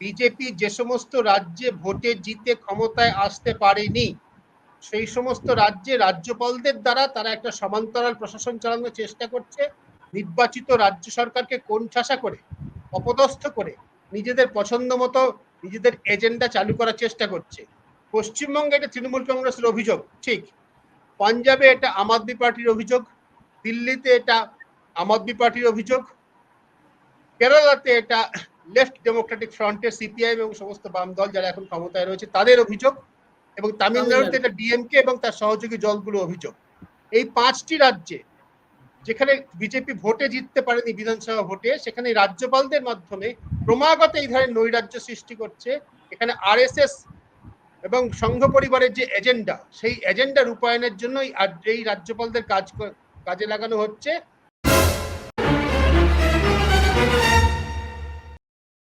BJP যে সমস্ত রাজ্যে ভোটে জিতে ক্ষমতায় আসতে পারেনি, সেই সমস্ত রাজ্যে রাজ্যপালদের দ্বারা তারা একটা সমান্তরাল প্রশাসন চালানোর চেষ্টা করছে। নির্বাচিত রাজ্য সরকারকে কোণঠাসা করে, অপদস্থ করে নিজেদের পছন্দ মতো নিজেদের এজেন্ডা চালু করার চেষ্টা করছে। পশ্চিমবঙ্গে এটা তৃণমূল কংগ্রেসের অভিযোগ, ঠিক। পাঞ্জাবে এটা আম আদমি পার্টির অভিযোগ, দিল্লিতে এটা আম আদমি পার্টির অভিযোগ, কেরালাতে এটা লেফট ডেমোক্রেটিক ফ্রন্টের সিপিআইএম এবং সমস্ত বাম দল যারা এখন ক্ষমতায় রয়েছে তাদের অভিযোগ এবং তামিলনাড়ুতে এটা ডিএমকে এবং তার সহযোগী দলগুলো অভিযোগ। এই পাঁচটি রাজ্যে যেখানে বিজেপি ভোটে জিততে পারেনি বিধানসভা ভোটে সেখানে রাজ্যপালদের মাধ্যমে ক্রমাগত এই ধরনের নৈরাজ্য সৃষ্টি করছে। এখানে আরএসএস এবং সংঘ পরিবারের যে এজেন্ডা সেই এজেন্ডা রূপায়ণের জন্য এই রাজ্যপালদের কাজ কাজে লাগানো হচ্ছে।